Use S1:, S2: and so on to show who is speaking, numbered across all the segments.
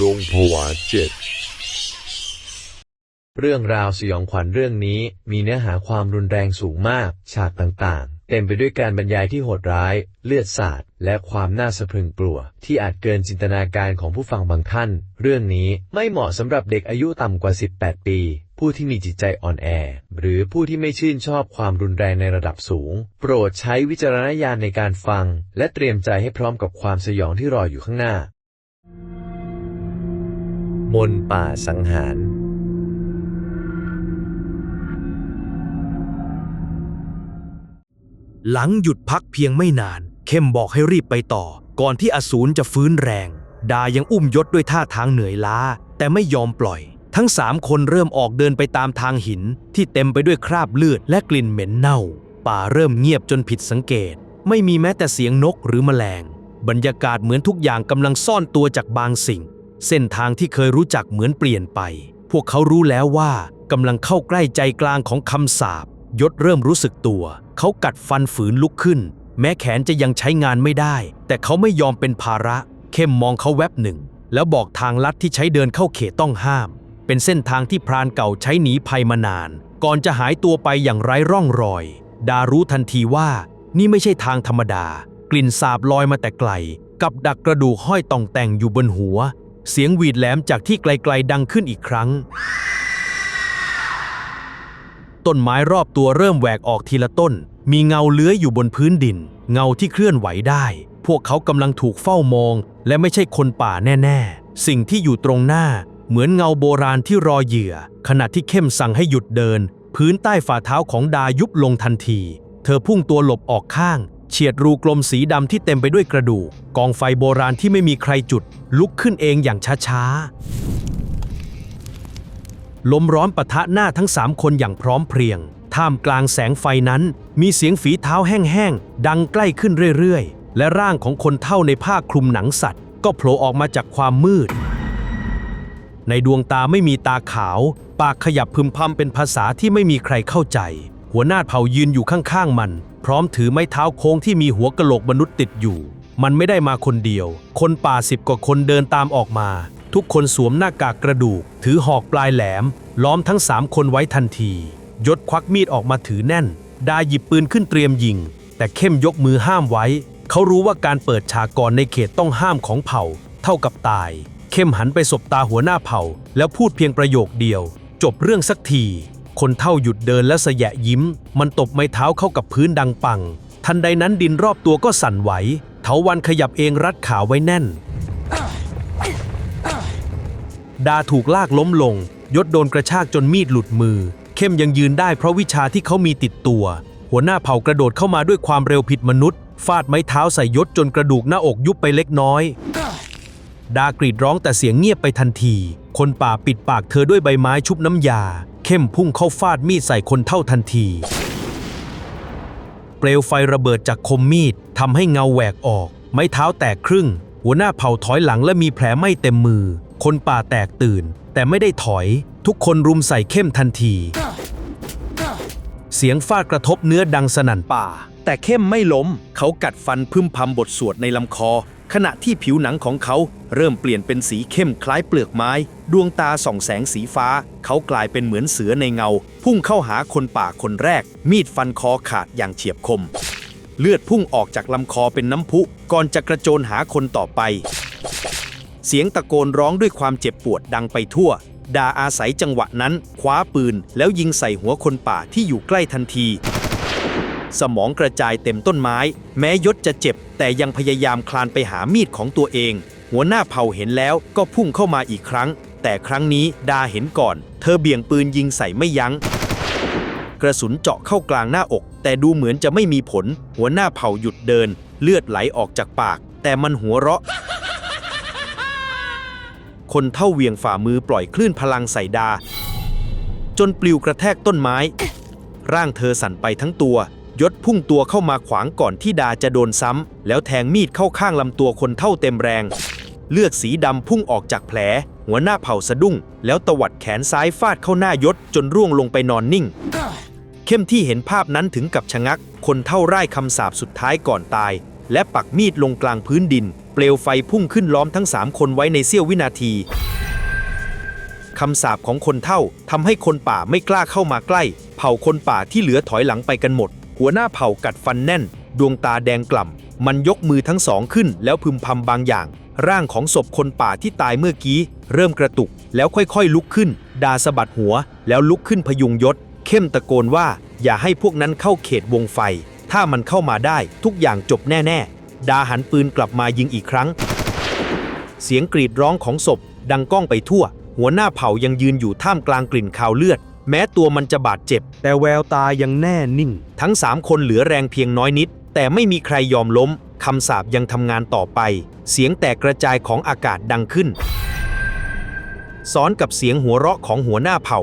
S1: ดงผวาเจ็ด
S2: เรื่องราวสยองขวัญเรื่องนี้มีเนื้อหาความรุนแรงสูงมาก ฉากต่างๆ เต็มไปด้วยการบรรยายที่โหดร้าย เลือดสาด และความน่าสะพรึงกลัว ที่อาจเกินจินตนาการของผู้ฟังบางท่าน เรื่องนี้ไม่เหมาะสำหรับเด็กอายุต่ำกว่า 18 ปี ผู้ที่มีจิตใจอ่อนแอ หรือผู้ที่ไม่ชื่นชอบความรุนแรงในระดับสูง โปรดใช้วิจารณญาณในการฟัง และเตรียมใจให้พร้อมกับความสยองที่รออยู่ข้างหน้า มนป่าสังหาร
S3: หลังหยุดพักเพียงไม่นาน เข้มบอกให้รีบไปต่อ ก่อนที่อสูรจะฟื้นแรง ดายังอุ้มยศด้วยท่าทางเหนื่อยล้า แต่ไม่ยอมปล่อย ทั้งสามคนเริ่มออกเดินไปตามทางหิน ที่เต็มไปด้วยคราบเลือดและกลิ่นเหม็นเน่า ป่าเริ่มเงียบจนผิดสังเกต ไม่มีแม้แต่เสียงนกหรือแมลง บรรยากาศเหมือนทุกอย่างกำลังซ่อนตัวจากบางสิ่ง เส้นทางที่เคยรู้จักเหมือนเปลี่ยนไป พวกเขารู้แล้วว่ากำลังเข้าใกล้ใจกลางของคำสาปยศเริ่มรู้สึกตัว เขากัดฟันฝืนลุกขึ้น แม้แขนจะยังใช้งานไม่ได้ แต่เขาไม่ยอมเป็นภาระ เข้มมองเขาแวบหนึ่ง แล้วบอกทางลัดที่ใช้เดินเข้าเขตต้องห้าม เป็นเส้นทางที่พรานเก่าใช้หนีภัยมานาน ก่อนจะหายตัวไปอย่างไร้ร่องรอย ดารู้ทันทีว่า นี่ไม่ใช่ทางธรรมดา กลิ่นสาบลอยมาแต่ไกล กับดักกระดูกห้อยต่องแต่งอยู่บนหัว เสียงหวีดแหลมจากที่ไกลๆดังขึ้นอีกครั้ง ต้นไม้รอบตัวเริ่มแหวกออกทีละต้น มีเงาเลื้อยอยู่บนพื้นดิน เงาที่เคลื่อนไหวได้ พวกเขากำลังถูกเฝ้ามอง และไม่ใช่คนป่าแน่ๆ สิ่งที่อยู่ตรงหน้า เหมือนเงาโบราณที่รอเหยื่อ ขณะที่เข้มสั่งให้หยุดเดิน พื้นใต้ฝ่าเท้าของดายุบลงทันที เธอพุ่งตัวหลบออกข้าง เฉียดรูกลมสีดำที่เต็มไปด้วยกระดูก กองไฟโบราณที่ไม่มีใครจุด ลุกขึ้นเองอย่างช้าๆ ลมร้อนปะทะหน้าทั้งสามคนอย่างพร้อมเพรียง ท่ามกลางแสงไฟนั้น มีเสียงฝีเท้าแห้งๆ ดังใกล้ขึ้นเรื่อยๆ และร่างของคนเท่าในผ้าคลุมหนังสัตว์ ก็โผล่ออกมาจากความมืด ในดวงตาไม่มีตาขาว ปากขยับพึมพำเป็นภาษาที่ไม่มีใครเข้าใจ หัวหน้าเผ่ายืนอยู่ข้างๆมัน พร้อมถือไม้เท้าโค้งที่มีหัวกะโหลกมนุษย์ติดอยู่ มันไม่ได้มาคนเดียว คนป่าสิบกว่าคนเดินตามออกมา ทุกคนสวมหน้ากากกระดูก ถือหอกปลายแหลม ล้อมทั้งสามคนไว้ทันที ยศควักมีดออกมาถือแน่น ดาหยิบปืนขึ้นเตรียมยิง แต่เข้มยกมือห้ามไว้ เขารู้ว่าการเปิดฉากก่อนในเขตต้องห้ามของเผ่า เท่ากับตาย เข้มหันไปสบตาหัวหน้าเผ่า แล้วพูดเพียงประโยคเดียว จบเรื่องสักที คนเท่าหยุดเดินและเสยะยิ้ม มันตบไม้เท้าเข้ากับพื้นดังปัง ทันใดนั้นดินรอบตัวก็สั่นไหว เถาวันขยับเองรัดขาไว้แน่น ดาถูกลากล้มลง ยศโดนกระชากจนมีดหลุดมือ เข้มยังยืนได้เพราะวิชาที่เขามีติดตัว หัวหน้าเผ่ากระโดดเข้ามาด้วยความเร็วผิดมนุษย์ ฟาดไม้เท้าใส่ยศจนกระดูกหน้าอกยุบไปเล็กน้อย ดากรีดร้องแต่เสียงเงียบไปทันที คนป่าปิดปากเธอด้วยใบไม้ชุบน้ำยา เข้มพุ่งเข้าฟาดมีดใส่คนเท่าทันที เปลวไฟระเบิดจากคมมีดทำให้เงาแหวกออก ไม้เท้าแตกครึ่ง หัวหน้าเผ่าถอยหลังและมีแผลไหม้เต็มมือ คนป่าแตกตื่น แต่ไม่ได้ถอย ทุกคนรุมใส่เข้มทันที เสียงฟาดกระทบเนื้อดังสนั่นป่า แต่เข้มไม่ล้ม เขากัดฟันพึมพำบทสวดในลำคอ ขณะที่ผิวหนังของเขาเริ่มเปลี่ยนเป็นสีเข้มคล้ายเปลือกไม้ ดวงตาส่องแสงสีฟ้า เขากลายเป็นเหมือนเสือในเงา พุ่งเข้าหาคนป่าคนแรก มีดฟันคอขาดอย่างเฉียบคม เลือดพุ่งออกจากลำคอเป็นน้ำพุ ก่อนจะกระโจนหาคนต่อไป เสียงตะโกนร้องด้วยความเจ็บปวดดังไปทั่ว ดาอาศัยจังหวะนั้นคว้าปืนแล้วยิงใส่หัวคนป่าที่อยู่ใกล้ทันที สมองกระจายเต็มต้นไม้ แม้ยศจะเจ็บ แต่ยังพยายามคลานไปหามีดของตัวเอง หัวหน้าเผ่าเห็นแล้วก็พุ่งเข้ามาอีกครั้ง แต่ครั้งนี้ดาเห็นก่อน เธอเบี่ยงปืนยิงใส่ไม่ยัง้ง กระสุนเจาะเข้ากลางหน้าอก แต่ดูเหมือนจะไม่มีผล หัวหน้าเผ่าหยุดเดิน เลือดไหลออกจากปาก แต่มันหัวเราะคนเท่าเวียงฝ่ามือปล่อยคลื่นพลังใส่ดา จนปลิวกระแทกต้นไม้ ร่างเธอสั่นไปทั้งตัว ยศพุ่งตัวเข้ามาขวางก่อนที่ดาจะโดนซ้ำ แล้วแทงมีดเข้าข้างลำตัวคนเท่าเต็มแรง เลือดสีดำพุ่งออกจากแผล หัวหน้าเผ่าสะดุ้ง แล้วตวัดแขนซ้ายฟาดเข้าหน้ายศจนร่วงลงไปนอนนิ่ง เข้มที่เห็นภาพนั้นถึงกับชะงัก คนเท่าไร่คำสาปสุดท้ายก่อนตาย และปักมีดลงกลางพื้นดิน
S4: เปลวไฟพุ่งขึ้นล้อมทั้งสามคนไว้ในเสี้ยววินาทีคำสาปของคนเท่าทำให้คนป่าไม่กล้าเข้ามาใกล้ เผ่าคนป่าที่เหลือถอยหลังไปกันหมด หัวหน้าเผ่ากัดฟันแน่น ดวงตาแดงกล่ำ มันยกมือทั้งสองขึ้น แล้วพึมพำบางอย่าง ร่างของศพคนป่าที่ตายเมื่อกี้ เริ่มกระตุก แล้วค่อยๆ ลุกขึ้น ดาสะบัดหัว แล้วลุกขึ้นพยุงยศ เข้มตะโกนว่า อย่าให้พวกนั้นเข้าเขตวงไฟ ถ้ามันเข้ามาได้ ทุกอย่างจบแน่ๆ ดาหันปืนกลับมายิงอีกครั้ง เสียงกรีดร้องของศพ ดังก้องไปทั่ว หัวหน้าเผ่ายังยืนอยู่ท่ามกลางกลิ่นคาวเลือด แม้ตัวมันจะบาดเจ็บ
S3: แต่แววตายังแน่นิ่ง
S4: ทั้งสามคนเหลือแรงเพียงน้อยนิด แต่ไม่มีใครยอมล้มคำสาปยังทำงานต่อไป เสียงแตกกระจายของอากาศดังขึ้นซ้อนกับเสียงหัวเราะของหัวหน้าเผ่า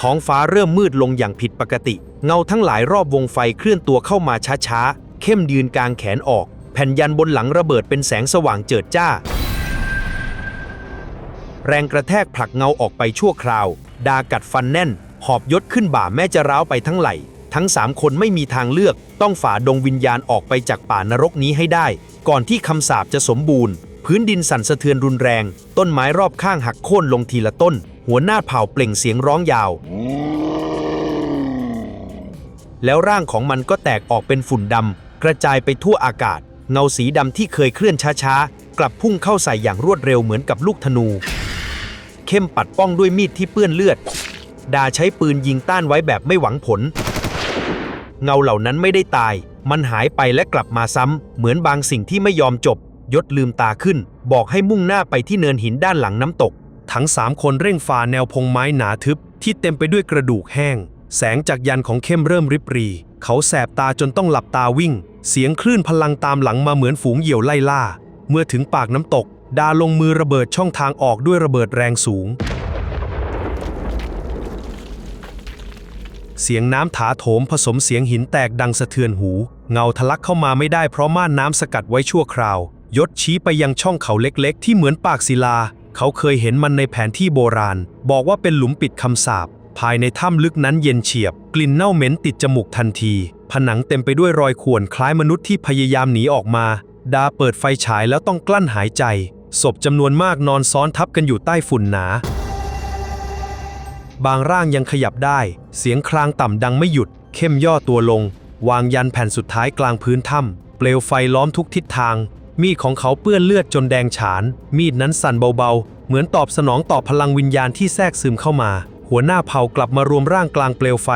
S4: ท้องฟ้าเริ่มมืดลงอย่างผิดปกติ เงาทั้งหลายรอบวงไฟเคลื่อนตัวเข้ามาช้าๆ เข้มยืนกลางแขนออก แผ่นยันบนหลังระเบิดเป็นแสงสว่างเจิดจ้า แรงกระแทกผลักเงาออกไปชั่วคราว ดากัดฟันแน่น หอบยศขึ้นบ่าแม่จะร้าวไปทั้งไหล ทั้งสามคนไม่มีทางเลือก ต้องฝ่าดงวิญญาณออกไปจากป่านรกนี้ให้ได้ ก่อนที่คำสาปจะสมบูรณ์ พื้นดินสั่นสะเทือนรุนแรง ต้นไม้รอบข้างหักโค่นลงทีละต้น หัวหน้าเผ่าเปล่งเสียงร้องยาว แล้วร่างของมันก็แตกออกเป็นฝุ่นดำกระจายไปทั่วอากาศ เงาสีดำที่เคยเคลื่อนช้าๆกลับพุ่งเข้าใส่อย่างรวดเร็วเหมือนกับลูกธนู เข้มปัดป้องด้วยมีดที่เปื้อนเลือด ดาใช้ปืนยิงต้านไว้แบบไม่หวังผล เงาเหล่านั้นไม่ได้ตาย มันหายไปและกลับมาซ้ำ เหมือนบางสิ่งที่ไม่ยอมจบ ยศลืมตาขึ้น บอกให้มุ่งหน้าไปที่เนินหินด้านหลังน้ำตก
S3: ทั้งสามคนเร่งฝ่าแนวพงไม้หนาทึบ ที่เต็มไปด้วยกระดูกแห้ง แสงจากยันของเข้มเริ่มริบรี เขาแสบตาจนต้องหลับตาวิ่ง เสียงคลื่นพลังตามหลังมาเหมือนฝูงเหยี่ยวไล่ล่า เมื่อถึงปากน้ำตก ดาลงมือระเบิดช่องทางออกด้วยระเบิดแรงสูง เสียงน้ำถาโถมผสมเสียงหินแตกดังสะเทือนหู เงาทะลักเข้ามาไม่ได้เพราะม่านน้ำสกัดไว้ชั่วคราว ยศชี้ไปยังช่องเขาเล็กๆ ที่เหมือนปากศิลา เขาเคยเห็นมันในแผนที่โบราณ บอกว่าเป็นหลุมปิดคำสาปภายในถ้ำลึกนั้นเย็นเฉียบ กลิ่นเน่าเหม็นติดจมูกทันที ผนังเต็มไปด้วยรอยข่วนคล้ายมนุษย์ที่พยายามหนีออกมา ดาเปิดไฟฉายแล้วต้องกลั้นหายใจ ศพจำนวนมากนอนซ้อนทับกันอยู่ใต้ฝุ่นหนา บางร่างยังขยับได้ เสียงครางต่ำดังไม่หยุด เข้มย่อตัวลง วางยันแผ่นสุดท้ายกลางพื้นถ้ำเปลวไฟล้อมทุกทิศทาง มีดของเขาเปื้อนเลือดจนแดงฉาน มีดนั้นสั่นเบาๆ เหมือนตอบสนองต่อพลังวิญญาณที่แทรกซึมเข้ามา หัวหน้าเผ่ากลับมารวมร่างกลางเปลวไฟ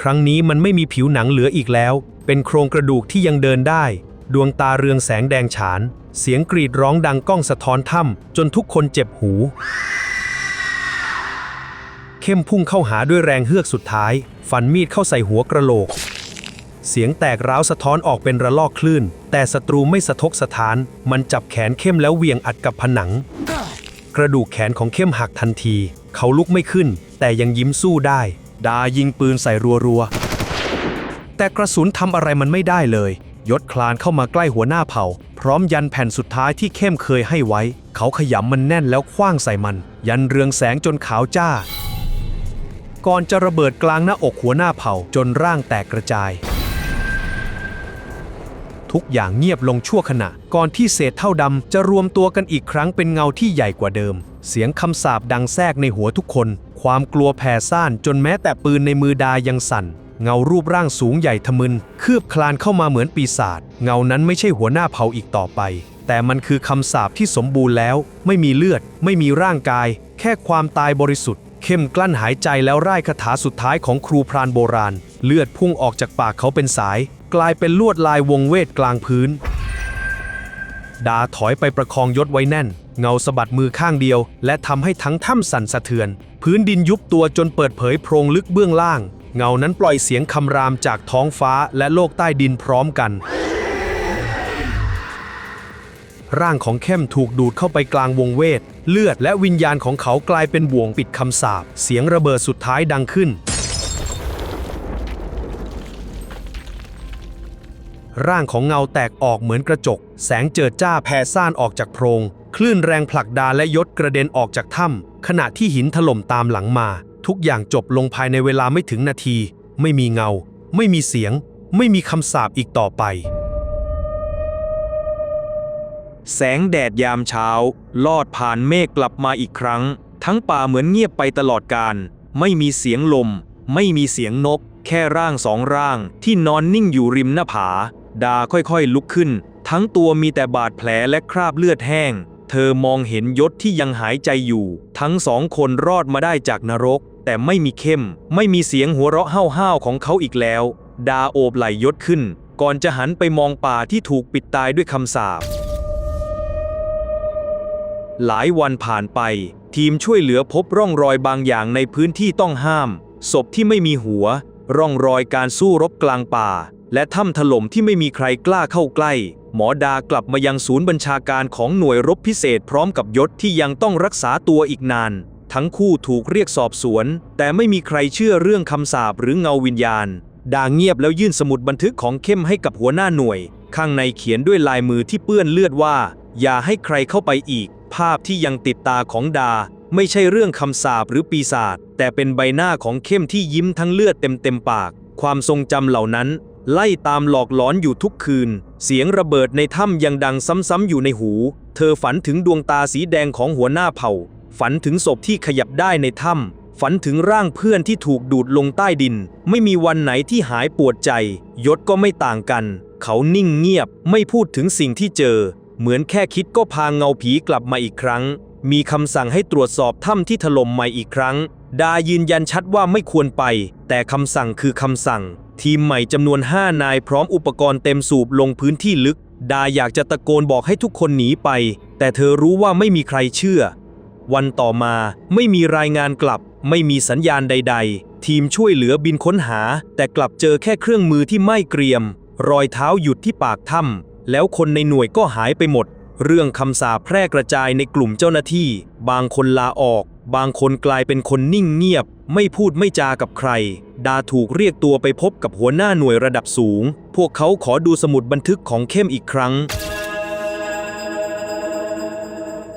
S3: ครั้งนี้มันไม่มีผิวหนังเหลืออีกแล้ว เป็นโครงกระดูกที่ยังเดินได้ ดวงตาเรืองแสงแดงฉาน เสียงกรีดร้องดังก้องสะท้อนถ้ำจนทุกคนเจ็บหู เข้มพุ่งเข้าหาด้วยแรงเฮือกสุดท้าย ฟันมีดเข้าใส่หัวกระโหลก เสียงแตกร้าวสะท้อนออกเป็นระลอกคลื่น แต่ศัตรูไม่สะทกสะท้าน มันจับแขนเข้มแล้วเหวี่ยงอัดกับผนัง กระดูกแขนของเข้มหักทันที เขาลุกไม่ขึ้น แต่ยังยิ้มสู้ได้ ดายิงปืนใส่รัวๆแต่กระสุนทำอะไรมันไม่ได้เลย ยศคลานเข้ามาใกล้หัวหน้าเผ่า พร้อมยันแผ่นสุดท้ายที่เข้มเคยให้ไว้ เขาขยำมันแน่นแล้วคว้างใส่มัน ยันเรืองแสงจนขาวจ้า ก่อนจะระเบิดกลางหน้าอกหัวหน้าเผ่าจนร่างแตกกระจาย ทุกอย่างเงียบลงชั่วขณะ ก่อนที่เศษเท่าดำจะรวมตัวกันอีกครั้งเป็นเงาที่ใหญ่กว่าเดิม เสียงคำสาปดังแทรกในหัวทุกคน ความกลัวแผ่ซ่านจนแม้แต่ปืนในมือดายังสั่น เงารูปร่างสูงใหญ่ทะมึน คืบคลานเข้ามาเหมือนปีศาจเงานั้นไม่ใช่หัวหน้าเผ่าอีกต่อไป แต่มันคือคำสาปที่สมบูรณ์แล้ว ไม่มีเลือด ไม่มีร่างกาย แค่ความตายบริสุทธิ์ เข้มกลั้นหายใจแล้วร่ายคาถาสุดท้ายของครูพรานโบราณ เลือดพุ่งออกจากปากเขาเป็นสาย กลายเป็นลวดลายวงเวทกลางพื้นดาถอยไปประคองยศไว้แน่น เงาสะบัดมือข้างเดียว และทำให้ทั้งถ้ำสั่นสะเทือน พื้นดินยุบตัวจนเปิดเผยโพรงลึกเบื้องล่าง เงานั้นปล่อยเสียงคำรามจากท้องฟ้าและโลกใต้ดินพร้อมกัน ร่างของเข้มถูกดูดเข้าไปกลางวงเวท เลือดและวิญญาณของเขากลายเป็นบ่วงปิดคำสาป เสียงระเบิดสุดท้ายดังขึ้น ร่างของเงาแตกออกเหมือนกระจก แสงเจิดจ้าแผ่ซ่านออกจากโพรง คลื่นแรงผลักดาและยศกระเด็นออกจากถ้ำขณะที่หินถล่มตามหลังมา ทุกอย่างจบลงภายในเวลาไม่ถึงนาที ไม่มีเงา ไม่มีเสียง ไม่มีคำสาปอีกต่อไป แสงแดดยามเช้า ลอดผ่านเมฆกลับมาอีกครั้ง ทั้งป่าเหมือนเงียบไปตลอดการ ไม่มีเสียงลม ไม่มีเสียงนก แค่ร่างสองร่าง ที่นอนนิ่งอยู่ริมหน้าผา ดาค่อยๆลุกขึ้น ทั้งตัวมีแต่บาดแผลและคราบเลือดแห้ง เธอมองเห็นยศที่ยังหายใจอยู่ ทั้งสองคนรอดมาได้จากนรก แต่ไม่มีเข้ม ไม่มีเสียงหัวเราะห้าวๆของเขาอีกแล้ว ดาโอบไหลยศขึ้น ก่อนจะหันไปมองป่าที่ถูกปิดตายด้วยคำสาปหลายวันผ่านไป ทีมช่วยเหลือพบร่องรอยบางอย่างในพื้นที่ต้องห้าม ศพที่ไม่มีหัว ร่องรอยการสู้รบกลางป่า และถ้ำถล่มที่ไม่มีใครกล้าเข้าใกล้ หมอดากลับมายังศูนย์บัญชาการของหน่วยรบพิเศษพร้อมกับยศที่ยังต้องรักษาตัวอีกนาน ทั้งคู่ถูกเรียกสอบสวน แต่ไม่มีใครเชื่อเรื่องคำสาปหรือเงาวิญญาณ ดาเงียบแล้วยื่นสมุดบันทึกของเข้มให้กับหัวหน้าหน่วย ข้างในเขียนด้วยลายมือที่เปื้อนเลือดว่า อย่าให้ใครเข้าไปอีก ภาพที่ยังติดตาของดา ไม่ใช่เรื่องคำสาปหรือปีศาจแต่เป็นใบหน้าของเข้มที่ยิ้มทั้งเลือดเต็มเต็มปาก ความทรงจำเหล่านั้น ไล่ตามหลอกหลอนอยู่ทุกคืน เสียงระเบิดในถ้ำยังดังซ้ำๆอยู่ในหู เธอฝันถึงดวงตาสีแดงของหัวหน้าเผ่า ฝันถึงศพที่ขยับได้ในถ้ำฝันถึงร่างเพื่อนที่ถูกดูดลงใต้ดิน ไม่มีวันไหนที่หายปวดใจ ยศก็ไม่ต่างกัน เขานิ่งเงียบไม่พูดถึงสิ่งที่เจอ เหมือนแค่คิดก็พาเงาผีกลับมาอีกครั้ง มีคำสั่งให้ตรวจสอบถ้ำที่ถล่มใหม่อีกครั้ง ดายืนยันชัดว่าไม่ควรไป แต่คำสั่งคือคำสั่ง ทีมใหม่จำนวน 5 นายพร้อมอุปกรณ์เต็มสูบลงพื้นที่ลึกดาอยากจะตะโกนบอกให้ทุกคนหนีไป แต่เธอรู้ว่าไม่มีใครเชื่อ วันต่อมาไม่มีรายงานกลับ ไม่มีสัญญาณใด ๆ ทีมช่วยเหลือบินค้นหา แต่กลับเจอแค่เครื่องมือที่ไม่เกรียม รอยเท้าหยุดที่ปากถ้ำแล้วคนในหน่วยก็หายไปหมด เรื่องคำสาแพร่กระจายในกลุ่มเจ้าหน้าที่ บางคนลาออก บางคนกลายเป็นคนนิ่งเงียบ ไม่พูดไม่จากับใคร ดาถูกเรียกตัวไปพบกับหัวหน้าหน่วยระดับสูง พวกเขาขอดูสมุดบันทึกของเข้มอีกครั้ง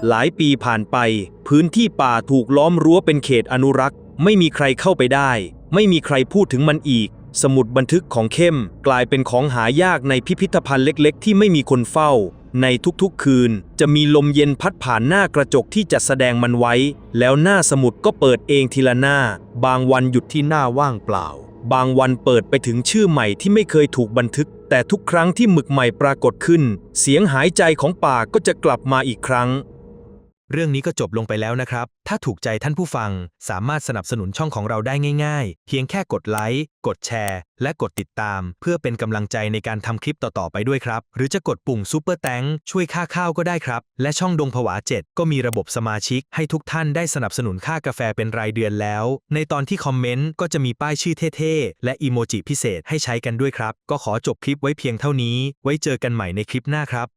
S3: หลายปีผ่านไป พื้นที่ป่าถูกล้อมรั้วเป็นเขตอนุรักษ์ ไม่มีใครเข้าไปได้ ไม่มีใครพูดถึงมันอีก สมุดบันทึกของเข้ม กลายเป็นของหายากในพิพิธภัณฑ์เล็ก ๆ ที่ไม่มีคนเฝ้า ในทุกๆคืน จะมีลมเย็นพัดผ่านหน้ากระจกที่จัดแสดงมันไว้ แล้วหน้าสมุดก็เปิดเองทีละหน้า บางวันหยุดที่หน้าว่างเปล่า บางวันเปิดไปถึงชื่อใหม่ที่ไม่เคยถูกบันทึก แต่ทุกครั้งที่หมึกใหม่ปรากฏขึ้น เสียงหายใจของป่าก็จะกลับมาอีกครั้ง
S5: เรื่องนี้ก็จบลงไปแล้วนะครับ ถ้าถูกใจท่านผู้ฟัง สามารถสนับสนุนช่องของเราได้ง่ายๆ เพียงแค่กดไลค์ กดแชร์ และกดติดตาม เพื่อเป็นกำลังใจในการทำคลิปต่อ ๆ ไปด้วยครับ หรือจะกดปุ่มซูเปอร์แตงช่วยค่าข้าวก็ได้ครับ และช่องดงผวา 7 ก็มีระบบสมาชิก ให้ทุกท่านได้สนับสนุนค่ากาแฟเป็นรายเดือนแล้ว ในตอนที่คอมเมนต์ก็จะมีป้ายชื่อเท่ๆ และอีโมจิพิเศษให้ใช้กันด้วยครับ ก็ขอจบคลิปไว้เพียงเท่านี้ ไว้เจอกันใหม่ในคลิปหน้าครับ